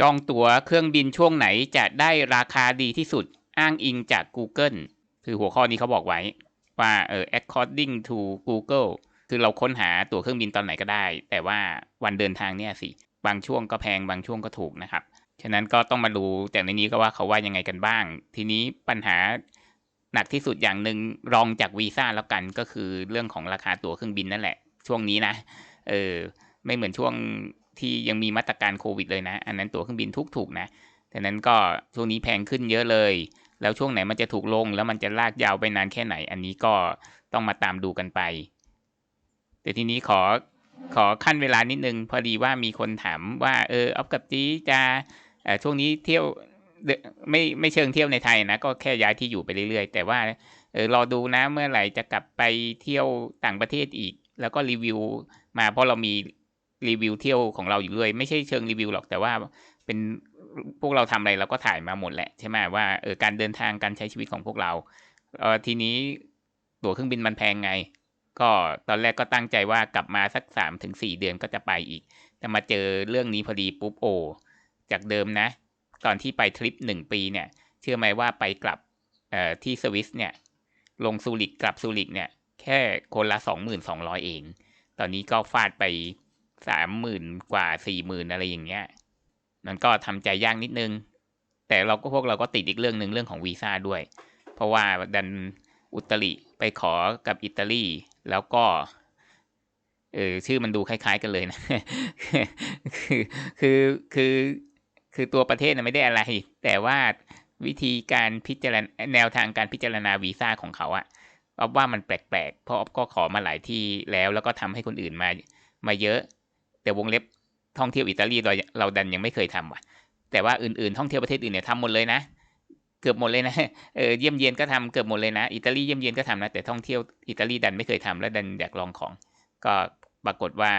จองตั๋วเครื่องบินช่วงไหนจะได้ราคาดีที่สุดอ้างอิงจาก Google คือหัวข้อนี้เขาบอกไว้ว่าเออ according to Google คือเราค้นหาตั๋วเครื่องบินตอนไหนก็ได้ แต่ว่าวันเดินทางเนี่ยสิ บางช่วงก็แพงบางช่วงก็ถูกนะครับ ฉะนั้นก็ต้องมาดูจากในนี้ก็ว่าเขาว่ายังไงกันบ้าง ทีนี้ปัญหาหนักที่สุดอย่างหนึ่งรองจากวีซ่าแล้วกันก็คือเรื่องของราคาตั๋วเครื่องบินนั่นแหละ ช่วงนี้นะเออไม่เหมือนช่วง ที่ยังมีมาตรการโควิดเลยนะ อันนั้นตั๋วเครื่องบินทุกถูกนะดังนั้นก็ช่วงนี้แพงขึ้นเยอะเลย แล้วช่วงไหนมันจะถูกลง แล้วมันจะลากยาวไปนานแค่ไหน อันนี้ก็ต้องมาตามดูกันไป แต่ทีนี้ขอขอขั้นเวลานิดนึง พอดีว่ามีคนถามว่าเออออฟกับจีจะช่วงนี้เที่ยวไม่ไม่เชิงเที่ยวในไทยนะ ก็แค่ย้ายที่อยู่ไปเรื่อยๆ แต่ว่าเออรอดูนะเมื่อไหร่จะกลับไปเที่ยวต่างประเทศอีก แล้วก็รีวิวมาเพราะเรามี รีวิวเที่ยวของเราอยู่เลยไม่ใช่เชิงรีวิวหรอกแต่ว่าเป็นพวกเราทำอะไรเราก็ถ่ายมาหมดแหละใช่ไหมว่าเออการเดินทางการใช้ชีวิตของพวกเราเออทีนี้ตั๋วเครื่องบินมันแพงไง ก็ตอนแรกก็ตั้งใจว่ากลับมาสักสามถึงสี่เดือนก็จะไปอีก แต่มาเจอเรื่องนี้พอดีปุ๊บโอจากเดิมนะ ตอนที่ไปทริปหนึ่งปีเนี่ย เชื่อไหมว่าไปกลับเอ่อที่สวิสเนี่ย ลงซูริกกลับซูริกเนี่ย แค่คนละสองหมื่นสองร้อยเอง ตอนนี้ก็ฟาดไป สามหมื่นกว่าสี่หมื่นอะไรอย่างเงี้ย มันก็ทำใจยากนิดนึง แต่เราก็พวกเราก็ติดอีกเรื่องหนึ่งเรื่องของวีซ่าด้วย เพราะว่าดันอุตริไปขอกับอิตาลีแล้วก็เออชื่อมันดูคล้าย ๆ กันเลยนะ คือคือคือคือตัวประเทศนะไม่ได้อะไร แต่ว่าวิธีการพิจารณาแนวทางการพิจารณาวีซ่าของเขาอะอว่ามันแปลกๆ เพราะก็ขอมาหลายที่แล้วแล้วก็ทำให้คนอื่นมามาเยอะ แต่วงเล็บท่องเที่ยวอิตาลีเราเราดันยังไม่เคยทำว่ะ แต่ว่าอื่นๆท่องเที่ยวประเทศอื่นเนี่ยทำหมดเลยนะ เกือบหมดเลยนะเออเยี่ยมเยียนก็ทำเกือบหมดเลยนะอิตาลีเยี่ยมเยียนก็ทำนะแต่ท่องเที่ยวอิตาลีดันไม่เคยทำแล้วดันอยากลองของ ก็ปรากฏว่า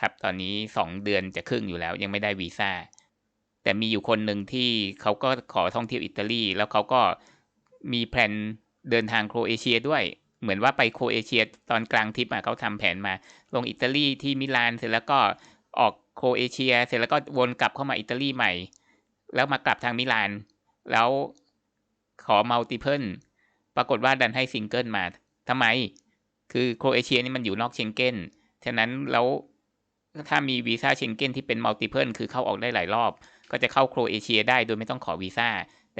ครับตอนนี้สองเดือนจะครึ่งอยู่แล้วยังไม่ได้วีซ่าแต่มีอยู่คนหนึ่งที่เขาก็ขอท่องเที่ยวอิตาลีแล้วเขาก็มีแผนเดินทางโครเอเชียด้วย เหมือนว่าไปโครเอเชียตอนกลางทริปอะเขาทำแผนมา ลงอิตาลีที่มิลานเสร็จแล้วก็ออกโครเอเชีย เสร็จแล้วก็วนกลับเข้ามาอิตาลีใหม่ แล้วมากลับทางมิลาน แล้วขอมัลติเพิลปรากฏว่าดันให้ซิงเกิลมาทำไม คือโครเอเชียนี่มันอยู่นอกเชงเก้น ฉะนั้นแล้วถ้ามีวีซ่าเชงเก้นที่เป็นมัลติเพิลคือเข้าออกได้หลายรอบ ก็จะเข้าโครเอเชียได้โดยไม่ต้องขอวีซ่า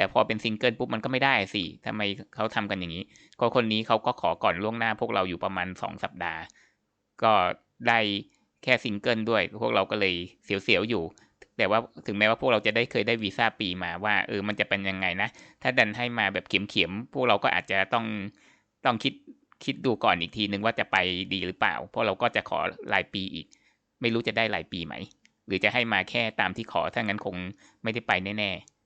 แต่พอเป็นซิงเกิลปุ๊บมันก็ไม่ได้สิทำไมเขาทำกันอย่างนี้ ก็คนนี้เขาก็ขอก่อนล่วงหน้าพวกเราอยู่ประมาณสองสัปดาห์ ก็ได้แค่ซิงเกิลด้วย พวกเราก็เลยเสียวๆอยู่ แต่ว่าถึงแม้ว่าพวกเราจะได้เคยได้วีซ่าปีมาว่าเออมันจะเป็นยังไงนะ ถ้าดันให้มาแบบเข็มๆพวกเราก็อาจจะต้องต้องคิดคิดดูก่อนอีกทีนึงว่าจะไปดีหรือเปล่า เพราะเราก็จะขอรายปีอีก ไม่รู้จะได้รายปีไหม หรือจะให้มาแค่ตามที่ขอถ้างั้นคงไม่ได้ไปแน่ๆ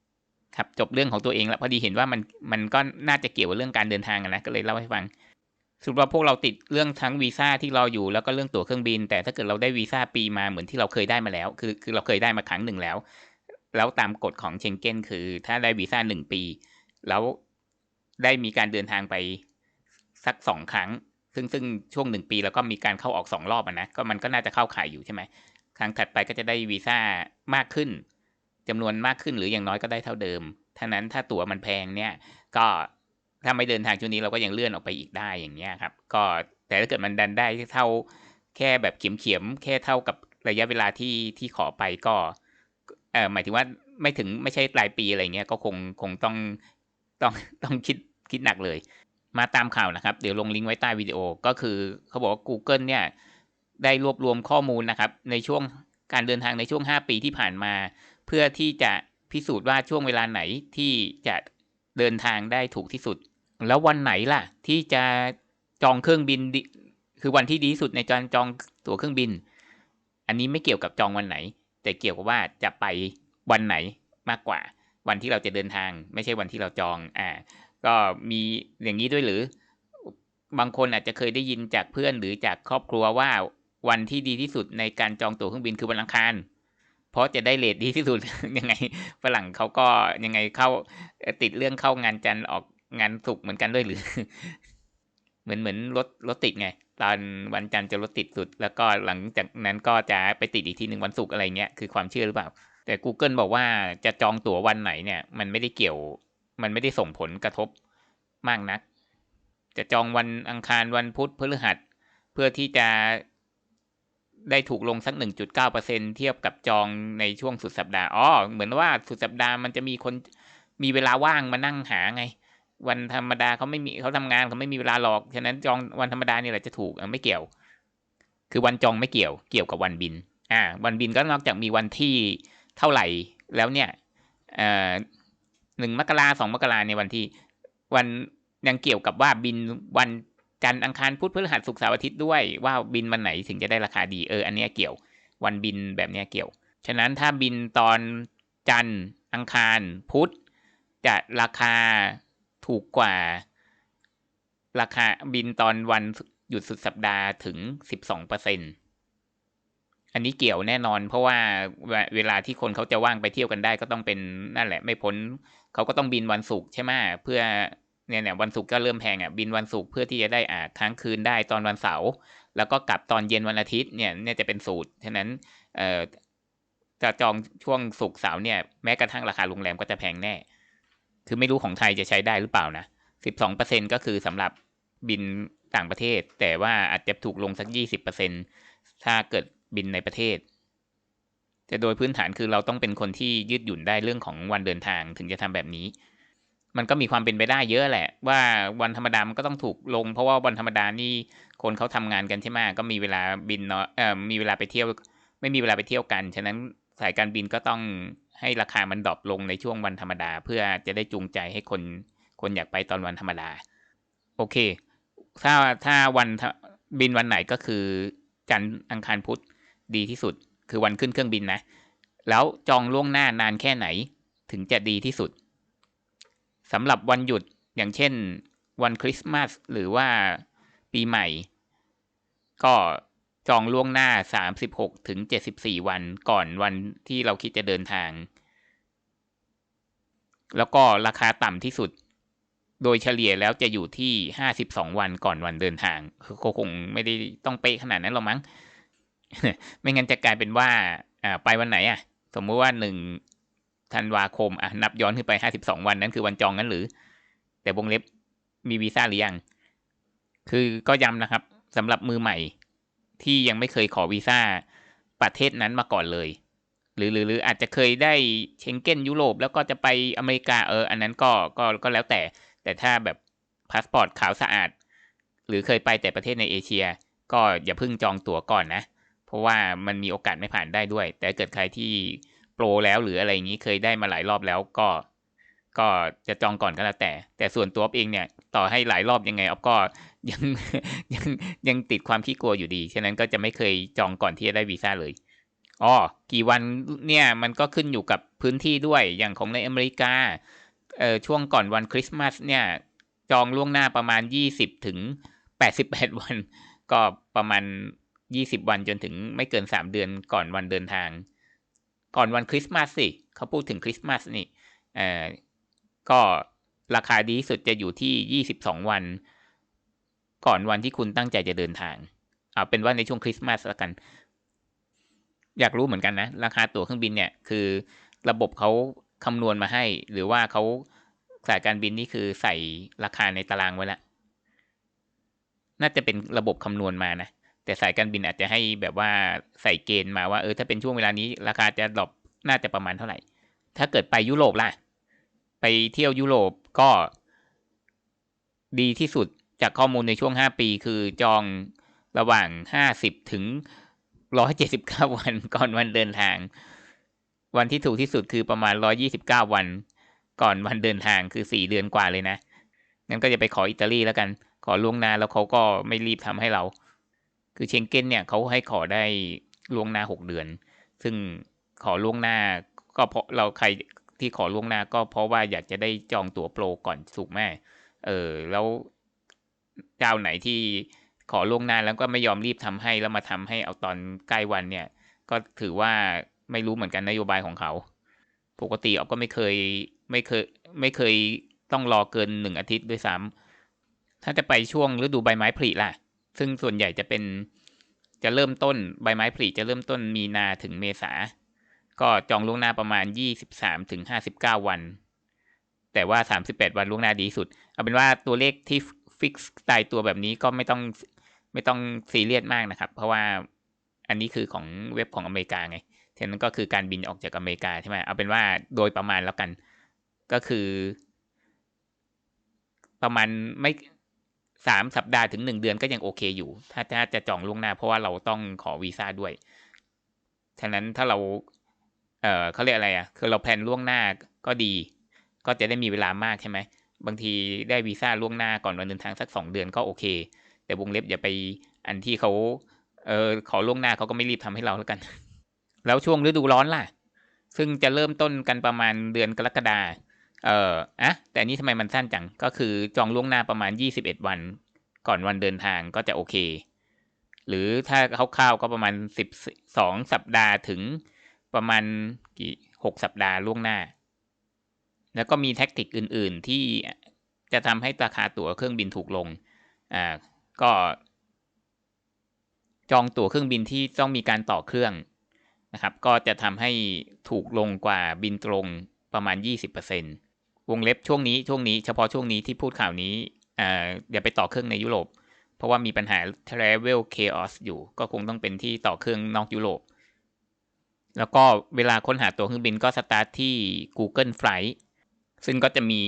ครับจบเรื่องของตัวเองแล้วพอดีเห็นว่ามันมันก็น่าจะเกี่ยวกับเรื่องการเดินทางนะก็เลยเล่าให้ฟังสรุปว่าพวกเราติดเรื่องทั้งวีซ่าที่รออยู่แล้วก็เรื่องตั๋วเครื่องบิน แต่ถ้าเกิดเราได้วีซ่าปีมาเหมือนที่เราเคยได้มาแล้ว คือคือเราเคยได้มาครั้งหนึ่งแล้ว แล้วตามกฎของเชงเก้นคือ ถ้าได้วีซ่าหนึ่งปี แล้วได้มีการเดินทางไปสักสองครั้ง ซึ่งซึ่งช่วงหนึ่งปีแล้วก็มีการเข้าออกสองรอบนะก็มันก็น่าจะเข้าข่ายอยู่ใช่ไหมครั้งถัดไปก็จะได้วีซ่ามากขึ้น จำนวนมากขึ้นหรืออย่างน้อยก็ได้เท่าเดิมท่านั้นถ้าตั๋วมันแพงเนี่ย ก็ถ้าไม่เดินทางช่วงนี้เราก็ยังเลื่อนออกไปอีกได้อย่างเงี้ยครับ ก็แต่ถ้าเกิดมันดันได้เท่าแค่แบบเขียมแค่เท่ากับระยะเวลาที่ที่ขอไปก็เออหมายถึงว่าไม่ถึงไม่ใช่ปลายปีอะไรเงี้ยก็คงคงต้องต้องต้องคิดคิดหนักเลย มาตามข่าวนะครับ เดี๋ยวลงลิงก์ไว้ใต้วิดีโอก็คือเขาบอกว่า Google เนี่ยได้รวบรวมข้อมูลนะครับ ในช่วงการเดินทางในช่วง 5 ปีที่ผ่านมา เพื่อที่จะพิสูจน์ว่าช่วงเวลาไหนที่จะเดินทางได้ถูกที่สุด แล้ววันไหนล่ะ ที่จะจองเครื่องบินคือวันที่ดีที่สุดในการจองตั๋วเครื่องบิน อันนี้ไม่เกี่ยวกับจองวันไหน แต่เกี่ยวกับว่าจะไปวันไหนมากกว่า วันที่เราจะเดินทาง ไม่ใช่วันที่เราจองอ่าก็มีอย่างนี้ด้วยหรือ บางคนอาจจะเคยได้ยินจากเพื่อนหรือจากครอบครัวว่าวันที่ดีที่สุดในการจองตั๋วเครื่องบินคือวันอังคาร เพราะจะได้เลทดีที่สุดยังไงฝรั่งเขาก็ยังไงเข้าติดเรื่องเข้างานจันทร์ออกงานศุกร์เหมือนกันด้วยหรือ เหมือนเหมือนรถรถติดไง ตอนวันจันทร์จะรถติดสุด แล้วก็หลังจากนั้นก็จะไปติดอีกทีหนึ่งวันศุกร์อะไรเงี้ยคือความเชื่อหรือเปล่า แต่ Google บอกว่าจะจองตั๋ววันไหนเนี่ย มันไม่ได้เกี่ยว มันไม่ได้ส่งผลกระทบมากนัก จะจองวันอังคารวันพุธพฤหัส เพื่อที่จะ ได้ถูกลงสัก 1.9%เทียบกับจองในช่วงสุดสัปดาห์ อ๋อ เหมือนว่าสุดสัปดาห์มันจะมีคนมีเวลาว่างมานั่งหาไง วันธรรมดาเขาไม่มีเขาทำงานเขาไม่มีเวลาหรอก ฉะนั้นจองวันธรรมดานี่แหละจะถูกไม่เกี่ยว คือวันจองไม่เกี่ยว เกี่ยวกับวันบิน อ่า วันบินก็นอกจากมีวันที่เท่าไหร่แล้วเนี่ยเอ่อหนึ่งมกราสองมกราในวันที่ วันยังเกี่ยวกับว่าบินวัน จันทร์อังคารพุธพฤหัสศุกร์เสาร์อาทิตย์ด้วยว่าบินวันไหนถึงจะได้ราคาดีเอออันนี้เกี่ยว วันบินแบบนี้เกี่ยว ฉะนั้นถ้าบินตอนจันทร์อังคารพุธจะราคาถูกกว่า ราคาบินตอนวันหยุดสุดสัปดาห์ถึงสิบสองเปอร์เซ็นอันนี้เกี่ยวแน่นอน เพราะว่าเวลาที่คนเขาจะว่างไปเที่ยวกันได้ก็ต้องเป็นนั่นแหละ ไม่พ้นเขาก็ต้องบินวันศุกร์ใช่ไหมเพื่อ เนี่ยเนี่ยวันศุกร์ก็เริ่มแพงอะบินวันศุกร์เพื่อที่จะได้อ่าค้างคืนได้ตอนวันเสาร์แล้วก็กลับตอนเย็นวันอาทิตย์เนี่ยเนี่ยจะเป็นสูตรฉะนั้นเอ่อจะจองช่วงศุกร์เสาร์เนี่ยแม้กระทั่งราคาโรงแรมก็จะแพงแน่ คือไม่รู้ของไทยจะใช้ได้หรือเปล่านะสิบสองเปอร์เซ็นก็คือสำหรับบินต่างประเทศ แต่ว่าอาจจะถูกลงสักยี่สิบเปอร์เซ็นถ้าเกิดบินในประเทศแต่โดยพื้นฐานคือเราต้องเป็นคนที่ยืดหยุ่นได้เรื่องของวันเดินทางถึงจะทำแบบนี้ มันก็มีความเป็นไปได้เยอะแหละ ว่าวันธรรมดามันก็ต้องถูกลง เพราะว่าวันธรรมดานี่คนเขาทำงานกันใช่ไหมก็มีเวลาบินเนาะเอ่อมีเวลาไปเที่ยว ไม่มีเวลาไปเที่ยวกัน ฉะนั้นสายการบินก็ต้องให้ราคามันดรอปลงในช่วงวันธรรมดา เพื่อจะได้จูงใจให้คนคนอยากไปตอนวันธรรมดา โอเค ถ้าถ้าวันบินวันไหนก็คือจันทร์อังคารพุธดีที่สุด คือวันขึ้นเครื่องบินนะ แล้วจองล่วงหน้านานแค่ไหนถึงจะดีที่สุด สำหรับวันหยุดอย่างเช่น วันคริสต์มาสหรือว่าปีใหม่ ก็จองล่วงหน้า 36ถึง74 วันก่อนวันที่เราคิดจะเดินทาง แล้วก็ราคาต่ำที่สุด โดยเฉลี่ยแล้วจะอยู่ที่ 52 วันก่อนวันเดินทางคือคงไม่ได้ต้องเป๊ะขนาดนั้นหรอกมั้ง ไม่งั้นจะกลายเป็นว่าไปวันไหนอะ สมมุติว่าหนึ่ง ธันวาคมอะนับย้อนขึ้นไปห้าสิบสองวันนั้นคือวันจองนั้นหรือ แต่วงเล็บมีวีซ่าหรือยัง คือก็ย้ำนะครับสำหรับมือใหม่ที่ยังไม่เคยขอวีซ่าประเทศนั้นมาก่อนเลย หรือหรือหรืออาจจะเคยได้เชงเก้นยุโรปแล้วก็จะไปอเมริกาเออ อันนั้นก็ก็ก็แล้วแต่ แต่ถ้าแบบพาสปอร์ตขาวสะอาด หรือเคยไปแต่ประเทศในเอเชีย ก็อย่าเพิ่งจองตั๋วก่อนนะ เพราะว่ามันมีโอกาสไม่ผ่านได้ด้วย แต่เกิดใครที่ โปรแล้วหรืออะไรอย่างนี้เคยได้มาหลายรอบแล้วก็ ก็จะจองก่อนก็แล้วแต่ แต่ส่วนตัวเองเนี่ย ต่อให้หลายรอบยังไงออฟก็ยังยังยังติดความขี้กลัวอยู่ดี ฉะนั้นก็จะไม่เคยจองก่อนที่จะได้วีซ่าเลยอ๋อกี่วันเนี่ยมันก็ขึ้นอยู่กับพื้นที่ด้วยอย่างของในอเมริกาเอ่อช่วงก่อนวันคริสต์มาสเนี่ยจองล่วงหน้าประมาณยี่สิบถึงแปดสิบแปดวัน ก็ประมาณยี่สิบวันจนถึงไม่เกินสามเดือนก่อนวันเดินทาง ก่อนวันคริสต์มาสสิเขาพูดถึงคริสต์มาสนี่เอ่อก็ราคาดีสุดจะอยู่ที่ยี่สิบสองวัน ก่อนวันที่คุณตั้งใจจะเดินทางเอาเป็นว่าในช่วงคริสต์มาสล้วกัน อยากรู้เหมือนกันนะ ราคาตั๋วเครื่องบินเนี่ย คือระบบเขาคำนวณมาให้ หรือว่าเขาสายการบินนี่คือใส่ราคาในตารางไว้แล้วน่าจะเป็นระบบคำนวณมานะ แต่สายการบินอาจจะให้แบบว่าใส่เกณฑ์มาว่าเออถ้าเป็นช่วงเวลานี้ราคาจะดรอปน่าจะประมาณเท่าไหร่ ถ้าเกิดไปยุโรปล่ะ ไปเที่ยวยุโรปก็ดีที่สุดจากข้อมูลในช่วงห้าปีคือจองระหว่างห้าสิบถึงร้อยเจ็ดสิบเก้าวันก่อนวันเดินทาง วันที่ถูกที่สุดคือประมาณร้อยี่สิบเก้าวัน ก่อนวันเดินทางคือสี่เดือนกว่าเลยนะงั้นก็จะไปขออิตาลีแล้วกัน ขอล่วงหน้าแล้วเขาก็ไม่รีบทำให้เรา คือเชงเก้นเนี่ยเขาให้ขอได้ล่วงหน้าหกเดือน ซึ่งขอล่วงหน้าก็เพราะเราใครที่ขอล่วงหน้าก็เพราะว่าอยากจะได้จองตั๋วโปรก่อนสุกแม่เออแล้วเจ้าไหนที่ขอล่วงหน้าแล้วก็ไม่ยอมรีบทำให้แล้วมาทำให้เอาตอนใกล้วันเนี่ย ก็ถือว่าไม่รู้เหมือนกันนโยบายของเขา ปกติออก็ไม่เคยไม่เคยไม่เคยต้องรอเกินหนึ่งอาทิตย์ด้วยซ้ำถ้าจะไปช่วงฤดูใบไม้ผลิล่ะ ซึ่งส่วนใหญ่จะเป็นจะเริ่มต้นใบไม้ผลิจะเริ่มต้นมีนาถึงเมษา ก็จองล่วงหน้าประมาณยี่สิบสามถึงห้าสิบเก้าวัน แต่ว่าสามสิบแปดวันล่วงหน้าดีสุด เอาเป็นว่าตัวเลขที่ฟิกตายตัวแบบนี้ก็ไม่ต้องไม่ต้องซีเรียสมากนะครับ เพราะว่าอันนี้คือของเว็บของอเมริกาไงฉะนั้นก็คือการบินออกจากอเมริกาใช่ไหมเอาเป็นว่าโดยประมาณแล้วกัน ก็คือ ประมาณไม่ สามสัปดาห์ถึงหนึ่งเดือนก็ยังโอเคอยู่ ถ้าถ้าจะจองล่วงหน้าเพราะว่าเราต้องขอวีซ่าด้วย ฉะนั้นถ้าเรา เออเขาเรียกอะไรอะ คือเราแพลนล่วงหน้าก็ดี ก็จะได้มีเวลามากใช่ไหม บางทีได้วีซ่าล่วงหน้าก่อนวันเดินทางสักสองเดือนก็โอเค แต่วงเล็บอย่าไปอันที่เขา เออขอล่วงหน้าเขาก็ไม่รีบทำให้เราแล้วกัน แล้วช่วงฤดูร้อนล่ะ ซึ่งจะเริ่มต้นกันประมาณเดือนกรกฎาคม เอ่ออะแต่นี้ทำไมมันสั้นจัง ก็คือจองล่วงหน้าประมาณยี่สิบเอ็ดวัน ก่อนวันเดินทางก็จะโอเค หรือถ้าคร่าวๆก็ประมาณสิบสองสัปดาห์ถึงประมาณกี่หกสัปดาห์ล่วงหน้า แล้วก็มีแท็กติกอื่น ๆ ที่จะทำให้ราคาตั๋วเครื่องบินถูกลง อ่า ก็ จองตั๋วเครื่องบินที่ต้องมีการต่อเครื่องนะครับ ก็จะทำให้ถูกลงกว่าบินตรงประมาณ 20% วงเล็บช่วงนี้ช่วงนี้เฉพาะช่วงนี้ที่พูดข่าวนี้อ่าอย่าไปต่อเครื่องในยุโรป เพราะว่ามีปัญหา travel chaos อยู่ ก็คงต้องเป็นที่ต่อเครื่องนอกยุโรป แล้วก็เวลาค้นหาตัวเครื่องบินก็สตาร์ทที่ Google Flight ซึ่งก็จะมี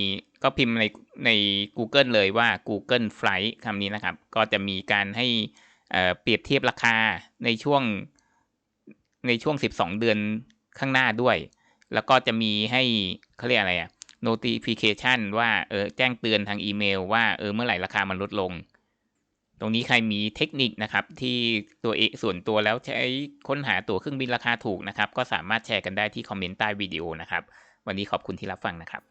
ก็พิมพ์ในใน Google เลยว่า Google Flight คำนี้นะครับ ก็จะมีการให้เปรียบเทียบราคาในช่วงในช่วง 12 เดือนข้างหน้าด้วย แล้วก็จะมีให้เขาเรียกอะไรอะ notification ว่าเออแจ้งเตือนทางอีเมล ว่าเออเมื่อไหร่ราคามันลดลง ตรงนี้ใครมีเทคนิคนะครับ ที่ตัวเอกส่วนตัวแล้วใช้ค้นหาตั๋วเครื่องบินราคาถูกนะครับ ก็สามารถแชร์กันได้ที่คอมเมนต์ใต้วิดีโอนะครับ วันนี้ขอบคุณที่รับฟังนะครับ